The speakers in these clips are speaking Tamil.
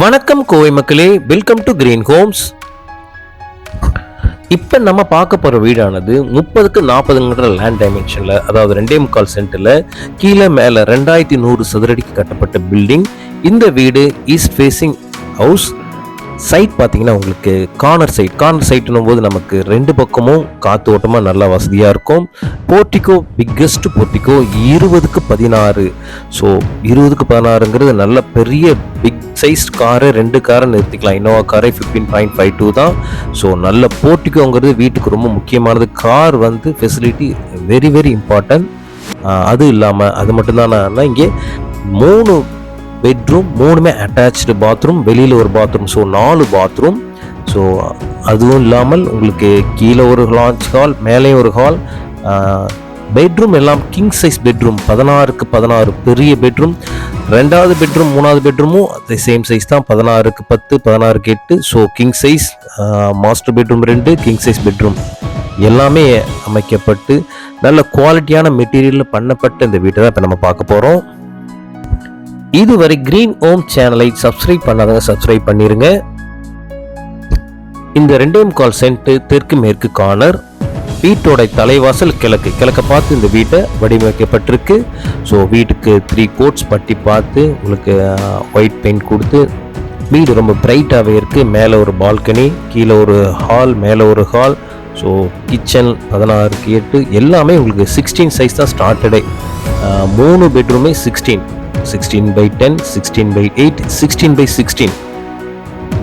வணக்கம் கோவை மக்களே வெல்கம் டு கிரீன் ஹோம்ஸ் இப்போ நம்ம பார்க்க போகிற வீடானது முப்பதுக்கு நாற்பதுங்கிற லேண்ட் டைமென்ஷனில் அதாவது ரெண்டே முக்கால் சென்ட்டில் கீழே மேலே ரெண்டாயிரத்தி நூறு சதுரடிக்கு கட்டப்பட்ட பில்டிங் இந்த வீடு ஈஸ்ட் ஃபேஸிங் ஹவுஸ் சைட் பார்த்தீங்கன்னா உங்களுக்கு கார்னர் சைட் கார்னர் சைட்டுன்னும் போது நமக்கு ரெண்டு பக்கமும் காற்று ஓட்டமாக நல்லா வசதியாக இருக்கும். போர்ட்டிகோ பிக்கஸ்ட் போர்ட்டிகோ இருபதுக்கு பதினாறு. ஸோ இருபதுக்கு பதினாறுங்கிறது நல்ல பெரிய பிக் சைஸ் காரு ரெண்டு காரை நிறுத்திக்கலாம். இன்னோவா காரே ஃபிஃப்டீன் பாயிண்ட் ஃபைவ் டூ தான். ஸோ நல்ல போர்ட்டிகோங்கிறது வீட்டுக்கு ரொம்ப முக்கியமானது. கார் வந்து ஃபெசிலிட்டி வெரி வெரி இம்பார்ட்டன்ட் அது இல்லாமல் அது மட்டும்தான்? நான் இங்கே மூணு பெட்ரூம் மூணுமே அட்டாச்சு பாத்ரூம் வெளியில் ஒரு பாத்ரூம் ஸோ நாலு பாத்ரூம் ஸோ அதுவும் இல்லாமல் உங்களுக்கு கீழே ஒரு லான்ச் ஹால் மேலே ஒரு ஹால் பெட்ரூம் எல்லாம் கிங் சைஸ் பெட்ரூம் பதினாறுக்கு பதினாறு பெரிய பெட்ரூம் ரெண்டாவது பெட்ரூம் மூணாவது பெட்ரூமும் அதே சேம் சைஸ் தான். பதினாறுக்கு பத்து பதினாறுக்கு எட்டு. So king size master bedroom ரெண்டு கிங் சைஸ் பெட்ரூம் எல்லாமே அமைக்கப்பட்டு நல்ல குவாலிட்டியான மெட்டீரியலில் பண்ணப்பட்ட இந்த வீட்டை தான் இப்போ நம்ம பார்க்க போகிறோம் இதுவரை கிரீன் ஹோம் சேனலை சப்ஸ்கிரைப் பண்ணாதவங்க சப்ஸ்கிரைப் பண்ணிடுங்க இந்த ரெண்டே முக்கால் சென்ட் தெற்கு மேற்கு கார்னர் வீட்டோட தலைவாசல் கிழக்கு. கிழக்க பார்த்து இந்த வீட்டை வடிவமைக்கப்பட்டிருக்கு. ஸோ வீட்டுக்கு த்ரீ கோட்ஸ் பட்டி பார்த்து உங்களுக்கு uh, ஒயிட் பெயிண்ட் கொடுத்து வீடு ரொம்ப பிரைட்டாகவே இருக்குது மேலே ஒரு பால்கனி கீழே ஒரு ஹால் மேலே ஒரு ஹால் ஸோ கிச்சன் பதினாறுக்கு எட்டு. எல்லாமே உங்களுக்கு சிக்ஸ்டீன் சைஸ் தான் ஸ்டார்டடே uh, மூணு பெட்ரூமே sixteen sixteen by ten sixteen by eight sixteen by sixteen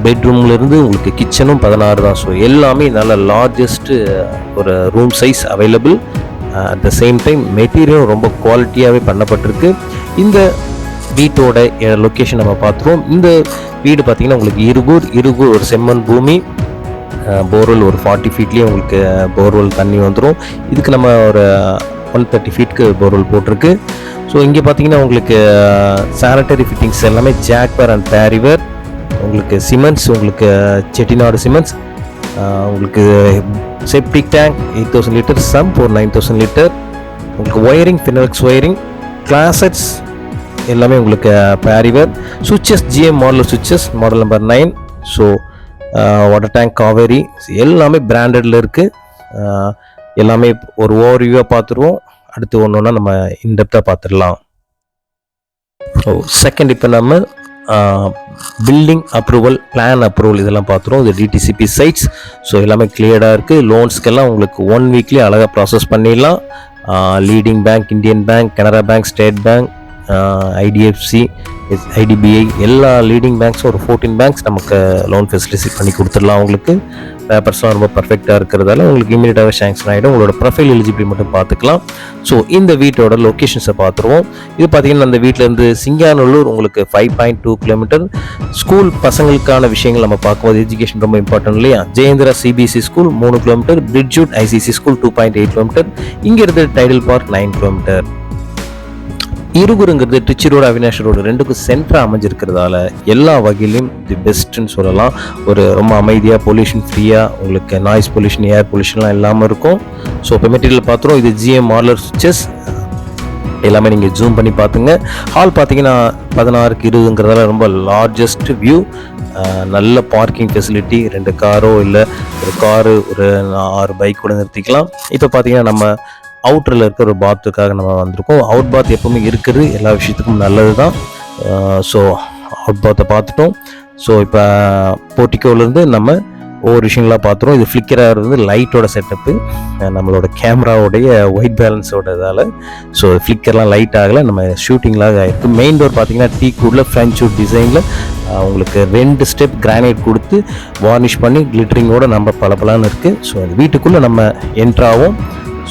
பெட்ரூம்லேருந்து உங்களுக்கு கிச்சனும் பதினாறு தான். ஸோ எல்லாமே நல்ல லார்ஜஸ்ட்டு uh, ஒரு room size available at the same time மெட்டீரியலும் ரொம்ப குவாலிட்டியாகவே பண்ணப்பட்டிருக்கு. இந்த வீட்டோட uh, லொக்கேஷன் நம்ம பார்த்துருவோம். இந்த வீடு பார்த்திங்கன்னா உங்களுக்கு இருகூர் இருகூர் ஒரு செம்மண் பூமி. Uh, போர்வெல் ஒரு ஃபார்ட்டி ஃபீட்லேயே உங்களுக்கு போர்வெல் தண்ணி வந்துடும் இதுக்கு நம்ம ஒரு ஒன் தேர்ட்டி ஃபீட்க்கு போர்வெல் போட்டிருக்கு. ஸோ இங்கே பார்த்தீங்கன்னா உங்களுக்கு சானிட்டரி ஃபிட்டிங்ஸ் எல்லாமே ஜாக்வர் அண்ட் பேரிவர் உங்களுக்கு சிமெண்ட்ஸ் உங்களுக்கு செட்டிநாடு சிமெண்ட்ஸ் உங்களுக்கு septic tank eight thousand litre sump ஒரு நைன் தௌசண்ட் லிட்டர் உங்களுக்கு ஒயரிங் ஃபினக்ஸ் ஒயரிங் கிளாசட்ஸ் எல்லாமே உங்களுக்கு Parryware switches GM model switches model number nine so water tank Kaveri எல்லாமே பிராண்டடில் இருக்குது எல்லாமே ஒரு ஓவர்வியூவாக பார்த்துருவோம் அடுத்து ஒன்று ஒன்றா நம்ம இன்டெப்த்தாக பார்த்துடலாம் ஓ செகண்ட் இப்போ நம்ம பில்டிங் அப்ரூவல் பிளான் அப்ரூவல் இதெல்லாம் பார்த்துருவோம். இது டிடிசிபி சைட்ஸ் ஸோ எல்லாமே கிளியர்டாக இருக்குது லோன்ஸ்க்கெல்லாம் உங்களுக்கு ஒன் வீக்லி அழகாக ப்ராசஸ் பண்ணிடலாம். Leading bank Indian bank Canara bank state bank IDFC IDBI எல்லா லீடிங் பேங்க்ஸும் ஒரு ஃபோர்டீன் பேங்க்ஸ் நமக்கு லோன் ஃபெசிலிட்டி பண்ணி கொடுத்துடலாம். உங்களுக்கு பேப்பர்ஸ்லாம் ரொம்ப பர்ஃபெக்டாக இருக்கிறதால உங்களுக்கு இமீடியட்டாகவே சேங்ஷன் ஆகிடும் உங்களோட ப்ரொஃபைல் எலிஜிபிலிட்டி மட்டும் பார்த்துக்கலாம். ஸோ இந்த வீட்டோட லொக்கேஷன்ஸை பார்த்துருவோம். இது பார்த்தீங்கன்னா அந்த வீட்டிலேருந்து சிங்காநல்லூர் உங்களுக்கு five point two kilometre school பசங்களுக்கான விஷயங்கள் நம்ம பார்க்கும்போது எஜுகேஷன் ரொம்ப இம்பார்ட்டன்ட் இல்லையா? ஜெயந்திரா சிபிஎஸ்சி ஸ்கூல் மூணு kilometre பிரிட்ஜூட் ICSE school two point eight kilometre இங்கிருந்து டைடல் பார்க் நைன் கிலோமீட்டர் இருகுருங்கிறது ட்ரிச்சி ரோடு அவினாஷ் ரோடு ரெண்டுக்கும் சென்டராக அமைஞ்சிருக்கிறதால எல்லா வகையிலும் தி பெஸ்ட்டுன்னு சொல்லலாம். ஒரு ரொம்ப அமைதியாக பொல்யூஷன் ஃப்ரீயாக உங்களுக்கு நாய்ஸ் பொல்யூஷன் ஏர் பொல்யூஷன்லாம் இல்லாமல் இருக்கும். ஸோ இப்போ மெட்டீரியல் பார்த்துருவோம் இது ஜிஎம் மார்லர் சுவிச்சஸ் எல்லாமே நீங்கள் ஜூம் பண்ணி பார்த்துங்க. ஹால் பார்த்தீங்கன்னா பதினாறுக்கு இருபதுங்கிறதால ரொம்ப லார்ஜஸ்ட் வியூ நல்ல பார்க்கிங் ஃபெசிலிட்டி ரெண்டு காரோ இல்லை ஒரு காரு ஒரு ஆறு பைக் கூட நிறுத்திக்கலாம். இப்போ பார்த்தீங்கன்னா நம்ம அவுட்டரில் இருக்கிற ஒரு பாத்துக்காக நம்ம வந்திருக்கோம். அவுட் பாத் எப்பவுமே இருக்குது. எல்லா விஷயத்துக்கும் நல்லது தான் ஸோ அவுட் பாத்தை பார்த்துட்டோம். ஸோ இப்போ போர்ட்டிக்கோலேருந்து நம்ம ஒவ்வொரு விஷயங்களாக பார்த்துருவோம் இது ஃப்ளிக்கராக வந்து லைட்டோட செட்டப்பு நம்மளோட கேமராவுடைய ஒயிட் பேலன்ஸோட இதால் ஸோ ஃப்ளிக்கர்லாம் லைட் ஆகலை. நம்ம ஷூட்டிங்லாக ஆகிருக்கு மெயின் டோர் பார்த்தீங்கன்னா டீ கூடில் ஃப்ரெஞ்ச் வுட் டிசைனில் உங்களுக்கு ரெண்டு ஸ்டெப் கிரானைட் கொடுத்து வார்னிஷ் பண்ணி கிளிட்டரிங்கோட நம்ம பளபளன்னு இருக்குது ஸோ வீட்டுக்குள்ளே நம்ம என்ட்ராகும்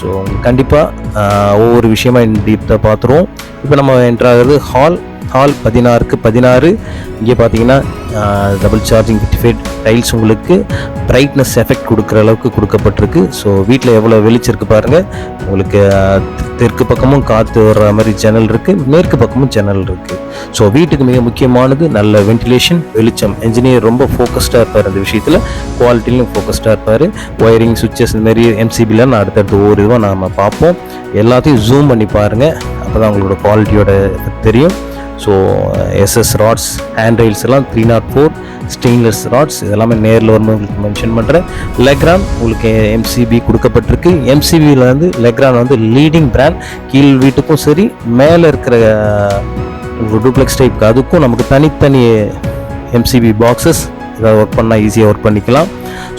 ஸோ கண்டிப்பாக ஒவ்வொரு விஷயமா டீப்டாக பார்த்துருவோம். இப்போ நம்ம என்ட்ராகிறது ஹால் ஹால் பதினாறுக்கு பதினாறு. இங்கே பார்த்தீங்கன்னா டபுள் சார்ஜிங் ஃபிஃப்டி டைல்ஸ் உங்களுக்கு பிரைட்னஸ் எஃபெக்ட் கொடுக்குற அளவுக்கு கொடுக்கப்பட்டிருக்கு. ஸோ வீட்டில் எவ்வளோ வெளிச்சிருக்கு பாருங்கள் உங்களுக்கு தெற்கு பக்கமும் காற்று வர்ற மாதிரி ஜன்னல் இருக்குது மேற்கு பக்கமும் ஜன்னல் இருக்குது ஸோ வீட்டுக்கு மிக முக்கியமானது நல்ல வென்டிலேஷன் வெளிச்சம். என்ஜினியர் ரொம்ப ஃபோக்கஸ்டாக இருப்பார் அந்த விஷயத்தில். குவாலிட்டிலையும் ஃபோக்கஸ்டாக இருப்பார். ஒயரிங் சுவிச்சஸ் இந்த மாதிரி எம்சிபிலாம் அடுத்தடுத்து ஒவ்வொரு இதுவாக நாம் பார்ப்போம். எல்லாத்தையும் ஜூம் பண்ணி பாருங்கள் அப்போ தான் உங்களோட குவாலிட்டியோட தெரியும். So SS rods hand rails எல்லாம் three nought four stainless rods இதெல்லாமே நேரில் வரும்போது உங்களுக்கு மென்ஷன் பண்ணுறேன் லெக்ரான் உங்களுக்கு எம்சிபி கொடுக்கப்பட்டிருக்கு. எம்சிபியில் வந்து லெக்ரான் வந்து லீடிங் பிராண்ட் கீழ் வீட்டுக்கும் சரி மேலே இருக்கிற டூப்ளெக்ஸ் டைப் அதுக்கும் நமக்கு தனித்தனி எம்சிபி பாக்ஸஸ் இதை ஒர்க் பண்ணால் ஈஸியாக ஒர்க் பண்ணிக்கலாம்.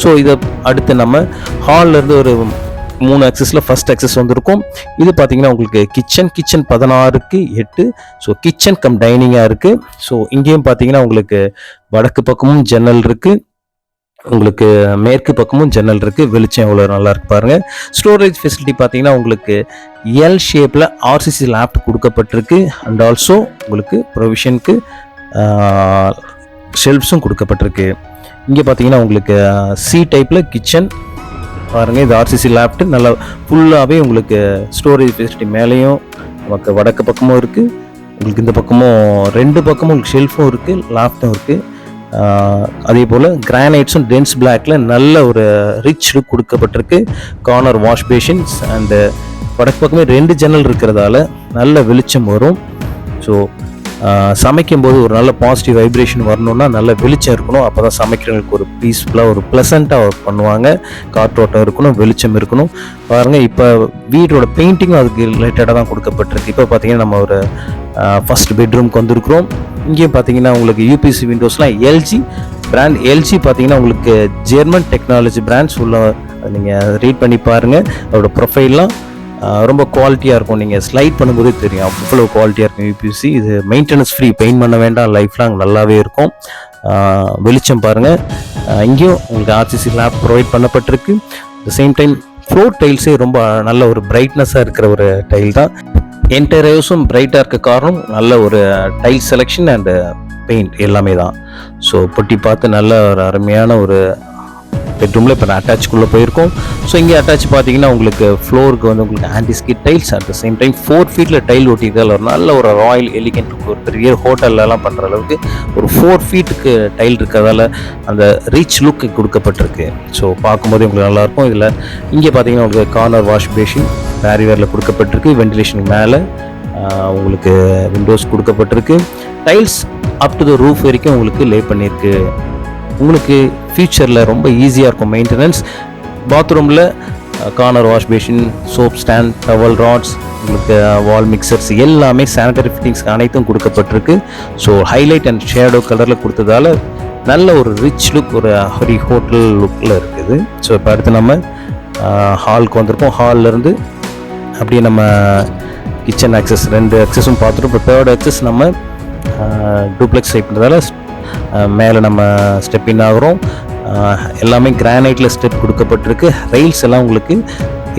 ஸோ இதை அடுத்து நம்ம ஹாலில் இருந்து ஒரு மூணு ஆக்சஸில் ஃபர்ஸ்ட் ஆக்சஸ் வந்திருக்கும். இது பார்த்தீங்கன்னா உங்களுக்கு கிச்சன் கிச்சன் பதினாறுக்கு எட்டு. ஸோ கிச்சன் கம் டைனிங்காக இருக்குது ஸோ இங்கேயும் பார்த்தீங்கன்னா உங்களுக்கு வடக்கு பக்கமும் ஜன்னல் இருக்குது உங்களுக்கு மேற்கு பக்கமும் ஜன்னல் இருக்குது வெளிச்சம் எவ்வளோ நல்லா இருக்கு பாருங்கள் ஸ்டோரேஜ் ஃபெசிலிட்டி பார்த்தீங்கன்னா உங்களுக்கு எல் ஷேப்பில் ஆர்சிசி லேப்ட் கொடுக்கப்பட்டிருக்கு. அண்ட் ஆல்சோ உங்களுக்கு ப்ரொவிஷனுக்கு ஷெல்ஃப்ஸும் கொடுக்கப்பட்டிருக்கு. இங்கே பார்த்தீங்கன்னா உங்களுக்கு சி டைப்பில் கிச்சன் பாருங்கள் இது ஆர்சிசி லேப்டு நல்லா ஃபுல்லாகவே உங்களுக்கு ஸ்டோரேஜ் ஃபெசிலிட்டி மேலேயும் நமக்கு வடக்கு பக்கமும் இருக்குது உங்களுக்கு இந்த பக்கமும் ரெண்டு பக்கமும் உங்களுக்கு ஷெல்ஃபும் இருக்குது லேப்டும் இருக்குது அதே போல் கிரானைட்ஸும் டென்ஸ் பிளாக்ல நல்ல ஒரு ரிச் லுக் கொடுக்கப்பட்டிருக்கு. கார்னர் வாஷ் பேஷன்ஸ் அண்டு வடக்கு பக்கமே ரெண்டு ஜன்னல் இருக்கிறதால நல்ல வெளிச்சம் வரும். ஸோ சமைக்கும்போது ஒரு நல்ல பாசிட்டிவ் வைப்ரேஷன் வரணும்னா நல்ல வெளிச்சம் இருக்கணும். அப்போ தான் சமைக்கிறவங்களுக்கு ஒரு பீஸ்ஃபுல்லாக ஒரு ப்ளசண்ட்டாக ஒர்க் பண்ணுவாங்க. காற்றோட்டம் இருக்கணும் வெளிச்சம் இருக்கணும். பாருங்கள் இப்போ வீடோட பெயிண்டிங்கும் அதுக்கு ரிலேட்டடாக தான் கொடுக்கப்பட்டிருக்கு. இப்போ பார்த்தீங்கன்னா நம்ம ஒரு ஃபஸ்ட் பெட்ரூம்க்கு வந்திருக்கிறோம். இங்கேயும் பார்த்தீங்கன்னா உங்களுக்கு யூபிசி விண்டோஸ்லாம் எல்ஜி பிராண்ட் எல்ஜி பார்த்தீங்கன்னா உங்களுக்கு ஜெர்மன் டெக்னாலஜி பிராண்ட்ஸ் உள்ள நீங்கள் ரீட் பண்ணி பாருங்கள் அதோட ப்ரொஃபைல்லாம் ரொம்ப குவாலிட்டியாக இருக்கும். நீங்கள் ஸ்லைட் பண்ணும்போதே தெரியும். அவ்வளோ குவாலிட்டியாக இருக்கும் யூபிசி இது மெயின்டெனன்ஸ் ஃப்ரீ பெயிண்ட் பண்ண வேண்டாம். லைஃப் லாங் நல்லாவே இருக்கும். வெளிச்சம் பாருங்கள் இங்கேயும் உங்களுக்கு ஆர்சிசி லேப் ப்ரொவைட் பண்ணப்பட்டிருக்கு. த சேம் டைம் ஃப்ளோர் டைல்ஸே ரொம்ப நல்ல ஒரு பிரைட்னஸாக இருக்கிற ஒரு டைல் தான். என்டையர் ஹவுஸும் பிரைட்டாக இருக்க காரணம் நல்ல ஒரு டைல் செலெக்ஷன் அண்டு பெயிண்ட் எல்லாமே தான். ஸோ பொட்டி பார்த்து நல்ல ஒரு அருமையான ஒரு பெட்ரூமில் இப்போ நான் அட்டாச்சுக்குள்ளே போயிருக்கோம். ஸோ இங்கே அட்டாச் பார்த்தீங்கன்னா உங்களுக்கு ஃப்ளோருக்கு வந்து உங்களுக்கு antiskid tiles at the same time four ஃபீட்டில் டைல் ஒட்டியிருக்கால் ஒரு நல்ல ஒரு ராயல் எலிகென்ட் ஒரு பெரிய ஹோட்டல்லலாம் பண்ணுற அளவுக்கு ஒரு ஃபோர் ஃபீட்டுக்கு டைல் இருக்கிறதால அந்த ரீச் லுக் கொடுக்கப்பட்டிருக்கு. ஸோ பார்க்கும்போது உங்களுக்கு நல்லாயிருக்கும் இதில் இங்கே பார்த்தீங்கன்னா உங்களுக்கு கார்னர் வாஷ் பேஷின் பேரிவேரில் கொடுக்கப்பட்டிருக்கு. வென்டிலேஷனுக்கு மேலே உங்களுக்கு விண்டோஸ் கொடுக்கப்பட்டிருக்கு. Tiles up to the roof வரைக்கும் உங்களுக்கு லே பண்ணியிருக்கு. உங்களுக்கு ஃபியூச்சரில் ரொம்ப ஈஸியாக இருக்கும் மெயின்டெனன்ஸ் பாத்ரூமில் corner wash basin soap stand towel rods உங்களுக்கு வால் மிக்சர்ஸ் எல்லாமே சானிடரி ஃபிட்டிங்ஸ் அனைத்தும் கொடுக்கப்பட்டிருக்கு. ஸோ ஹைலைட் அண்ட் ஷேடோ கலரில் கொடுத்ததால நல்ல ஒரு ரிச் லுக் ஒரு ஹரி ஹோட்டல் லுக்கில் இருக்குது. ஸோ இப்போ அடுத்து நம்ம ஹாலுக்கு வந்திருக்கோம். ஹால்லேருந்து அப்படியே நம்ம கிச்சன் ஆக்சஸ் ரெண்டு ஆக்சஸும் பார்த்துட்டு இப்போ தேர்ட் ஆக்சஸ் நம்ம டூப்ளெக்ஸ் டைப்ன்றதால மேலே நம்ம ஸ்டெப் இன் ஆகிறோம். எல்லாமே கிரானைட்டில் ஸ்டெப் கொடுக்கப்பட்டிருக்கு. ரெயில்ஸ் எல்லாம் உங்களுக்கு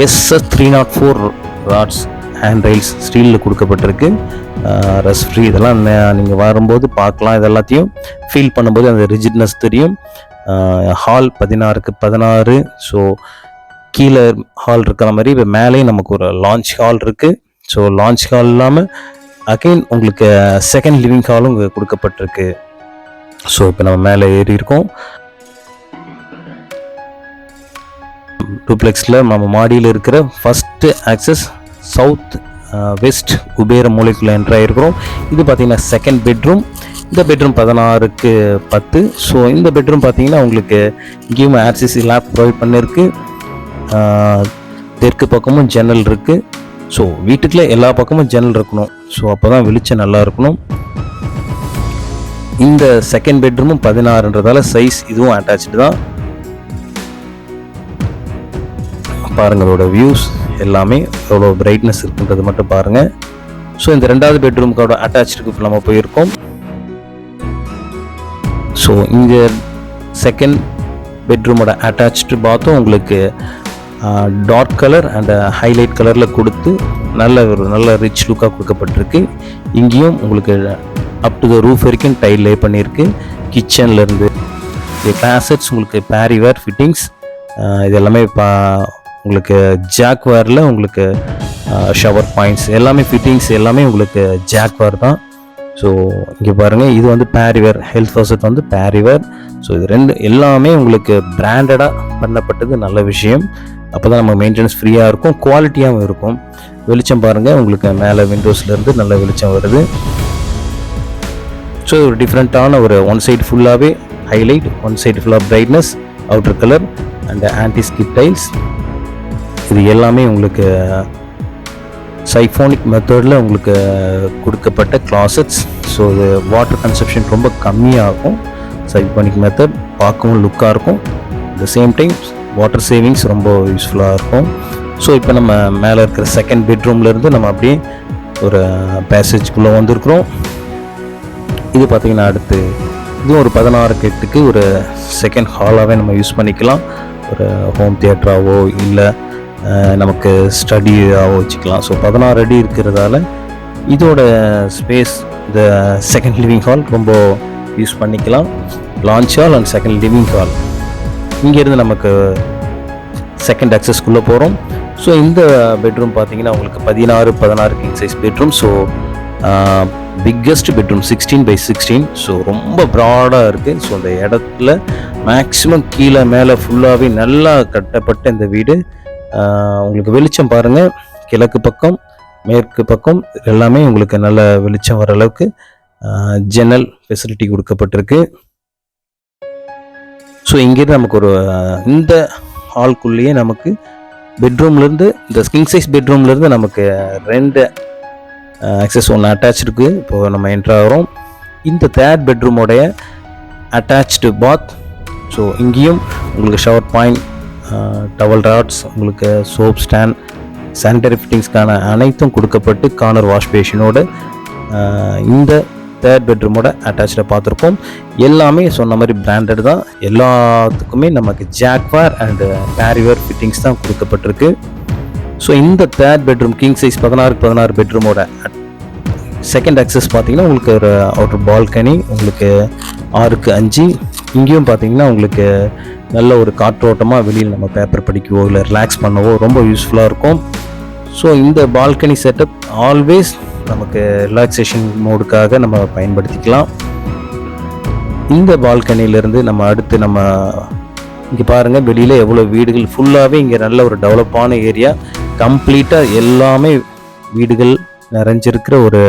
SS three nought four rods hand rails ஸ்டீலில் கொடுக்கப்பட்டிருக்கு. ரஸ் ஃப்ரீ இதெல்லாம் நீங்கள் வரும்போது பார்க்கலாம் இது எல்லாத்தையும் ஃபீல் பண்ணும்போது அந்த ரிஜிட்னஸ் தெரியும். ஹால் பதினாறுக்கு பதினாறு. ஸோ கீழே ஹால் இருக்கிற மாதிரி இப்போ மேலேயும் நமக்கு ஒரு லான்ச் ஹால் இருக்குது ஸோ லான்ச் ஹால் இல்லாமல் அகைன் உங்களுக்கு செகண்ட் லிவிங் ஹாலும் கொடுக்கப்பட்டிருக்கு. ஸோ இப்போ நம்ம மேலே ஏறி இருக்கோம். டூப்ளெக்ஸில் நம்ம மாடியில் இருக்கிற first access south west uh, குபேர மூலைக்குள்ளே என்ட்ரு ஆகிருக்கிறோம் இது பார்த்திங்கன்னா செகண்ட் பெட்ரூம் இந்த பெட்ரூம் பதினாறுக்கு பத்து. ஸோ இந்த பெட்ரூம் பார்த்தீங்கன்னா உங்களுக்கு இங்கேயும் ஆர்சிசி லேப் ப்ரொவைட் பண்ணியிருக்கு uh, தெற்கு பக்கமும் ஜன்னல் இருக்குது ஸோ வீட்டுக்குள்ளே எல்லா பக்கமும் ஜன்னல் இருக்கணும். ஸோ அப்போ தான் வெளிச்சம் நல்லா இருக்கணும். இந்த செகண்ட் பெட்ரூமும் பதினாறுன்றதால சைஸ் இதுவும் அட்டாச்சு தான். பாருங்களோட வியூஸ் எல்லாமே எவ்வளோ பிரைட்னஸ் இருக்குன்றது மட்டும் பாருங்கள் ஸோ இந்த ரெண்டாவது பெட்ரூமுக்கோட அட்டாச்சுக்கு இப்போ நம்ம போயிருக்கோம். ஸோ இந்த செகண்ட் பெட்ரூமோட அட்டாச்சு பாத்தும் உங்களுக்கு டார்க் கலர் அண்ட் ஹைலைட் கலரில் கொடுத்து நல்ல ஒரு நல்ல ரிச் லுக்காக கொடுக்கப்பட்டிருக்கு. இங்கேயும் உங்களுக்கு அப் டு த ரூஃப் வரைக்கும் டைல் லே பண்ணியிருக்கு கிச்சன்லேருந்து கிளாசட்ஸ் உங்களுக்கு பேரிவேர் ஃபிட்டிங்ஸ் இது எல்லாமே பா உங்களுக்கு ஜாக்வேரில் உங்களுக்கு ஷவர் பாயிண்ட்ஸ் எல்லாமே ஃபிட்டிங்ஸ் எல்லாமே உங்களுக்கு ஜாக்வேர் தான். ஸோ இங்கே பாருங்கள் இது வந்து பேரிவேர் ஹெல்த் ஃபர்ஸ்ட் வந்து பேரிவேர் ஸோ இது ரெண்டு எல்லாமே உங்களுக்கு பிராண்டடாக பண்ணப்பட்டது நல்ல விஷயம். அப்போ தான் நம்ம மெயின்டெனன்ஸ் ஃப்ரீயாக இருக்கும் குவாலிட்டியாகவும் இருக்கும். வெளிச்சம் பாருங்கள் உங்களுக்கு மேலே விண்டோஸ்லேருந்து நல்ல வெளிச்சம் வருது. ஸோ ஒரு டிஃப்ரெண்ட்டான ஒரு ஒன் சைடு ஃபுல்லாகவே ஹைலைட் ஒன் சைடு ஃபுல்லாக brightness outer colour and anti skid tiles இது எல்லாமே உங்களுக்கு சைஃபோனிக் மெத்தடில் உங்களுக்கு கொடுக்கப்பட்ட கிளாசட்ஸ் ஸோ இது வாட்டர் கன்சப்ஷன் ரொம்ப கம்மியாகும் சைஃபோனிக் மெத்தட் பார்க்கவும் லுக்காக இருக்கும். The same time water savings ரொம்ப யூஸ்ஃபுல்லாக இருக்கும். ஸோ இப்போ நம்ம மேலே இருக்கிற செகண்ட் பெட்ரூம்லேருந்து நம்ம அப்படியே ஒரு பேசேஜ்குள்ளே வந்திருக்கிறோம். இது பார்த்திங்கன்னா அடுத்து இதுவும் ஒரு பதினாறு கெட்டுக்கு ஒரு செகண்ட் ஹாலாகவே நம்ம யூஸ் பண்ணிக்கலாம். ஒரு ஹோம் தியேட்டராகவோ இல்லை நமக்கு ஸ்டடியாகவோ வச்சுக்கலாம். ஸோ பதினாறு அடி இருக்கிறதால இதோட ஸ்பேஸ் இந்த செகண்ட் லிவிங் ஹால் ரொம்ப யூஸ் பண்ணிக்கலாம். Lounge hall and second living hall இங்கேருந்து நமக்கு செகண்ட் அக்சஸ்க்குள்ளே போகிறோம் ஸோ இந்த பெட்ரூம் பார்த்தீங்கன்னா உங்களுக்கு பதினாறு பதினாறு king size bedroom so biggest bedroom sixteen by sixteen so ரொம்ப ப்ராடாக இருக்குது ஸோ அந்த இடத்துல மேக்ஸிமம் கீழே மேலே ஃபுல்லாகவே நல்லா கட்டப்பட்ட இந்த வீடு. உங்களுக்கு வெளிச்சம் பாருங்கள் கிழக்கு பக்கம் மேற்கு பக்கம் எல்லாமே உங்களுக்கு நல்ல வெளிச்சம் வர அளவுக்கு ஜன்னல் ஃபெசிலிட்டி கொடுக்கப்பட்டிருக்கு. ஸோ இங்கேருந்து நமக்கு ஒரு இந்த ஹால்குள்ளேயே நமக்கு பெட்ரூம்லேருந்து இந்த கிங் சைஸ் பெட்ரூம்லேருந்து நமக்கு ரெண்டு ஆக்சஸ் ஒன்று அட்டாச் இருக்குது இப்போது நம்ம என்ட்ரு ஆகிறோம். இந்த தேர்ட் பெட்ரூமோடைய அட்டாச்சு பாத் ஸோ இங்கேயும் உங்களுக்கு ஷவர் பாயிண்ட் டவல் ராட்ஸ் உங்களுக்கு சோப் ஸ்டாண்ட் சானிடரி ஃபிட்டிங்ஸ்க்கான அனைத்தும் கொடுக்கப்பட்டு கார்னர் வாஷ் பேஷனோடு இந்த தேர்ட் பெட்ரூமோட அட்டாச்சாக பார்த்துருப்போம். எல்லாமே சொன்ன மாதிரி பிராண்டட் தான். எல்லாத்துக்குமே நமக்கு ஜாக்வார் அண்டு பேரிவர் ஃபிட்டிங்ஸ் தான் கொடுக்கப்பட்டிருக்கு. ஸோ இந்த தேர்ட் பெட்ரூம் கிங் சைஸ் பதினாறுக்கு பதினாறு பெட்ரூமோட செகண்ட் அக்சஸ் பார்த்தீங்கன்னா உங்களுக்கு ஒரு அவுட்டர் பால்கனி உங்களுக்கு ஆறுக்கு அஞ்சு. இங்கேயும் பார்த்தீங்கன்னா உங்களுக்கு நல்ல ஒரு காற்றோட்டமாக வெளியில் நம்ம பேப்பர் படிக்கவோ இல்லை ரிலாக்ஸ் பண்ணவோ ரொம்ப யூஸ்ஃபுல்லாக இருக்கும். ஸோ இந்த பால்கனி செட்டப் ஆல்வேஸ் நமக்கு ரிலாக்ஸேஷன் மோடுக்காக நம்ம பயன்படுத்திக்கலாம். இந்த பால்கனியிலேருந்து நம்ம அடுத்து நம்ம இங்கே பாருங்கள் வெளியில் எவ்வளோ வீடுகள் ஃபுல்லாகவே இங்கே நல்ல ஒரு டெவலப்பான ஏரியா கம்ப்ளீட்டாக எல்லாமே வீடுகள் நிறைஞ்சிருக்கிற ஒரு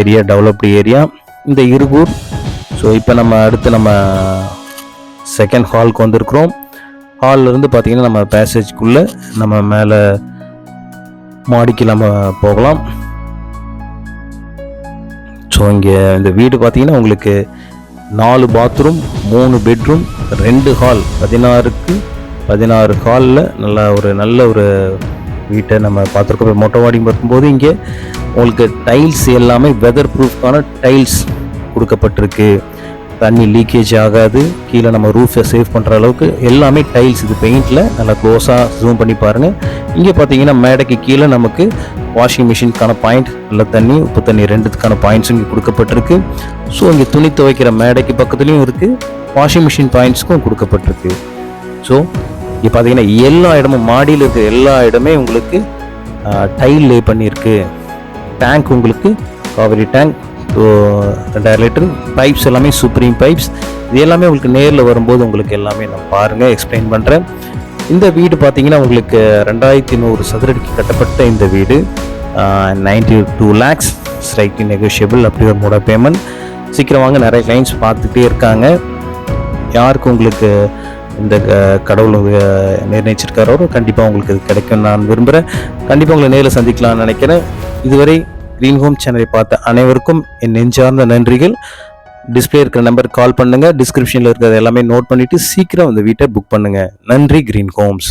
ஏரியா டெவலப்டு ஏரியா இந்த இருகூர். ஸோ இப்போ நம்ம அடுத்து நம்ம செகண்ட் ஹாலுக்கு வந்திருக்கிறோம். ஹாலில் பார்த்திங்கன்னா நம்ம பேசேஜ்க்குள்ளே நம்ம மேலே மாடிக்கு நம்ம போகலாம். ஸோ இங்கே இந்த வீடு பார்த்திங்கன்னா உங்களுக்கு நாலு பாத்ரூம் மூணு பெட்ரூம் ரெண்டு ஹால் பதினாறுக்கு பதினாறு ஹாலில் நல்லா ஒரு நல்ல ஒரு வீட்டை நம்ம பார்த்துருக்கோம். மொட்டை மாடி பார்க்கும்போது இங்கே உங்களுக்கு டைல்ஸ் எல்லாமே வெதர் ப்ரூஃப்கான டைல்ஸ் கொடுக்கப்பட்டிருக்கு. தண்ணி லீக்கேஜ் ஆகாது. கீழே நம்ம ரூஃபை சேவ் பண்ணுற அளவுக்கு எல்லாமே டைல்ஸ் இது பெயிண்டில் நல்லா க்ளோஸாக ஜூம் பண்ணி பாருங்கள் இங்கே பார்த்தீங்கன்னா மேடைக்கு கீழே நமக்கு வாஷிங் மிஷினுக்கான பாயிண்ட் நல்ல தண்ணி உப்பு தண்ணி ரெண்டுத்துக்கான பாயிண்ட்ஸும் இங்கே கொடுக்கப்பட்டிருக்கு. ஸோ இங்கே துணி துவைக்கிற மேடைக்கு பக்கத்துலேயும் இருக்குது வாஷிங் மிஷின் பாயிண்ட்ஸ்க்கும் கொடுக்கப்பட்டிருக்கு. ஸோ இங்கே பார்த்தீங்கன்னா எல்லா இடமும் மாடியில் இருக்கிற எல்லா இடமே உங்களுக்கு டைல் லே பண்ணியிருக்கு. டேங்க் உங்களுக்கு காவிரி டேங்க் ஸோ ரெண்டாயிரம் லிட்டர் பைப்ஸ் எல்லாமே சுப்ரீம் பைப்ஸ் இது எல்லாமே உங்களுக்கு நேரில் வரும்போது உங்களுக்கு எல்லாமே நான் பாருங்கள் எக்ஸ்பிளைன் பண்ணுறேன் இந்த வீடு பார்த்தீங்கன்னா உங்களுக்கு ரெண்டாயிரத்தி நூறு சதுரடிக்கு கட்டப்பட்ட இந்த வீடு. Ninety two lakhs slightly negotiable அப்படி ஒரு மூட பேமெண்ட் சீக்கிரம் வாங்க நிறைய கிளைண்ட்ஸ் பார்த்துட்டே இருக்காங்க. யாருக்கு உங்களுக்கு இந்த கடவுள் நிர்ணயிச்சிருக்காரோ கண்டிப்பாக உங்களுக்கு இது கிடைக்கும் நான் விரும்புகிறேன் கண்டிப்பாக உங்களை நேரில் சந்திக்கலாம்னு நினைக்கிறேன். இதுவரை க்ரீன் ஹோம் சேனலை பார்த்த அனைவருக்கும் என் நெஞ்சார்ந்த நன்றிகள். டிஸ்பிளே இருக்கிற நம்பருக்கு கால் பண்ணுங்கள் டிஸ்கிரிப்ஷனில் இருக்கிறது எல்லாமே நோட் பண்ணிவிட்டு சீக்கிரம் அந்த வீட்டை புக் பண்ணுங்கள் நன்றி க்ரீன் ஹோம்ஸ்